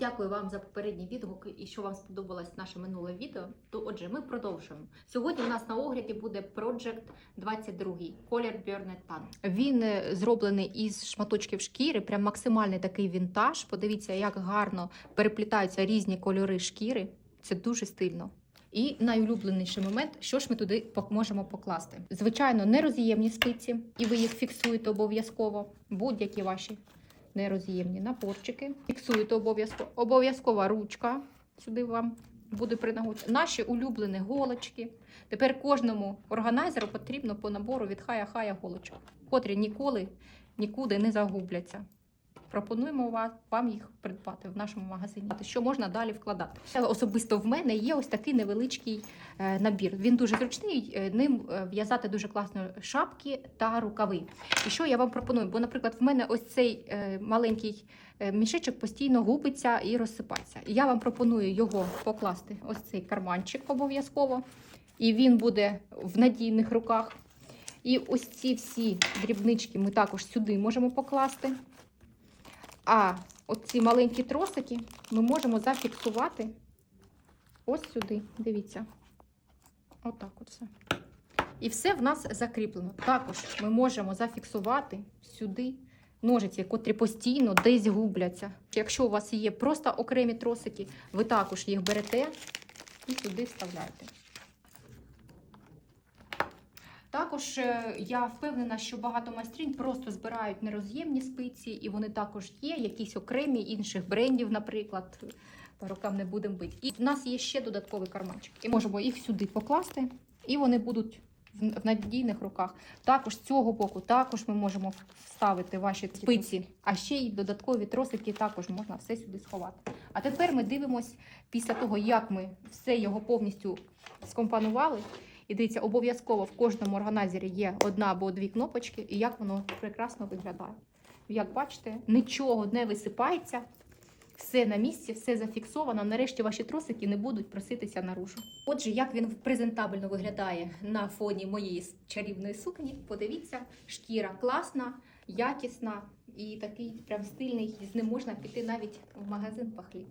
Дякую вам за попередні відгуки і що вам сподобалось наше минуле відео. То отже, ми продовжуємо. Сьогодні у нас на огляді буде Project 22 колір Burnet Tan. Він е, зроблений із шматочків шкіри, прям максимальний такий вінтаж. Подивіться, як гарно переплітаються різні кольори шкіри. Це дуже стильно. І найулюбленіший момент, що ж ми туди можемо покласти. Звичайно, нероз'ємні спиці, і ви їх фіксуєте обов'язково. Будь-які ваші нероз'ємні напорчики. Фіксуєте обов'язково. Обов'язкова ручка сюди вам буде при. Наші улюблені голочки. Тепер кожному органайзеру потрібно по набору від хая-хая голочок, котрі ніколи нікуди не загубляться. Пропонуємо вам їх придбати в нашому магазині. Що можна далі вкладати? Особисто в мене є ось такий невеличкий е, набір. Він дуже зручний. е, Ним е, в'язати дуже класно шапки та рукави. І що я вам пропоную? Бо, наприклад, в мене ось цей маленький мішечок постійно губиться і розсипається. Я вам пропоную його покласти ось цей карманчик обов'язково. І він буде в надійних руках. І ось ці всі дрібнички ми також сюди можемо покласти. А оці маленькі тросики ми можемо зафіксувати ось сюди. Дивіться. Отак от все. І все в нас закріплено. Також ми можемо зафіксувати сюди ножиці, котрі постійно десь губляться. Якщо у вас є просто окремі тросики, ви також їх берете і сюди вставляєте. Також е, я впевнена, що багато майстринь просто збирають нероз'ємні спиці, і вони також є, якісь окремі інших брендів, наприклад. По рукам не будемо бити. І в нас є ще додатковий карманчик. І можемо їх сюди покласти, і вони будуть в в надійних руках. Також з цього боку також ми можемо вставити ваші спиці, а ще й додаткові тросики також можна все сюди сховати. А тепер ми дивимось після того, як ми все його повністю скомпонували. І дивіться, обов'язково в кожному органайзері є одна або дві кнопочки, і як воно прекрасно виглядає. Як бачите, нічого не висипається, все на місці, все зафіксовано. Нарешті ваші тросики не будуть проситися наружу. Отже, як він презентабельно виглядає на фоні моєї чарівної сукні, подивіться, шкіра класна, якісна і такий прям стильний. З ним можна піти навіть в магазин по хліб.